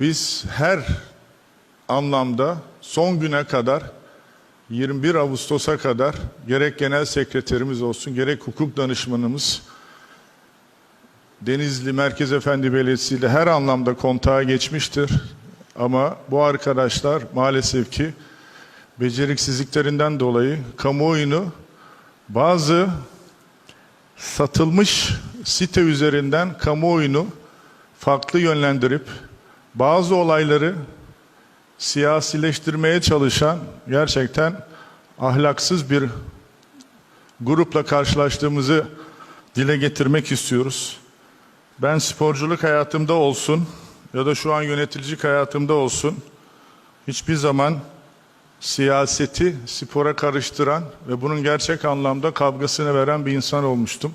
Biz her anlamda son güne kadar 21 Ağustos'a kadar gerek genel sekreterimiz olsun gerek hukuk danışmanımız Denizli Merkez Efendi Belediyesi ile her anlamda kontağa geçmiştir. Ama bu arkadaşlar maalesef ki beceriksizliklerinden dolayı kamuoyunu bazı satılmış site üzerinden kamuoyunu farklı yönlendirip bazı olayları siyasileştirmeye çalışan gerçekten ahlaksız bir grupla karşılaştığımızı dile getirmek istiyoruz. Ben sporculuk hayatımda olsun ya da şu an yöneticilik hayatımda olsun hiçbir zaman siyaseti spora karıştıran ve bunun gerçek anlamda kavgasını veren bir insan olmuştum.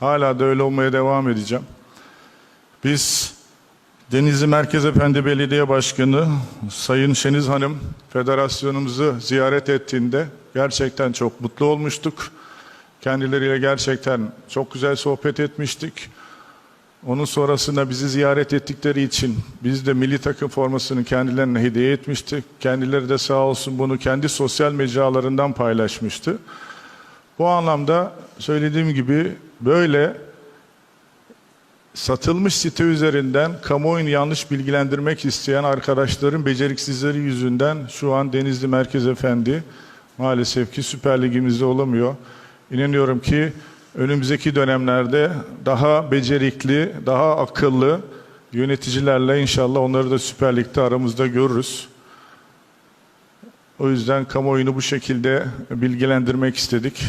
Hala da öyle olmaya devam edeceğim. Biz Denizli Merkez Efendi Belediye Başkanı Sayın Şeniz Hanım federasyonumuzu ziyaret ettiğinde gerçekten çok mutlu olmuştuk. Kendileriyle gerçekten çok güzel sohbet etmiştik. Onun sonrasında bizi ziyaret ettikleri için biz de milli takım formasını kendilerine hediye etmiştik. Kendileri de sağ olsun bunu kendi sosyal mecralarından paylaşmıştı. Bu anlamda söylediğim gibi böyle satılmış site üzerinden kamuoyunu yanlış bilgilendirmek isteyen arkadaşların beceriksizleri yüzünden şu an Denizli Merkez Efendi maalesef ki Süper Ligimizde olamıyor. İnanıyorum ki önümüzdeki dönemlerde daha becerikli, daha akıllı yöneticilerle inşallah onları da Süper Lig'de aramızda görürüz. O yüzden kamuoyunu bu şekilde bilgilendirmek istedik.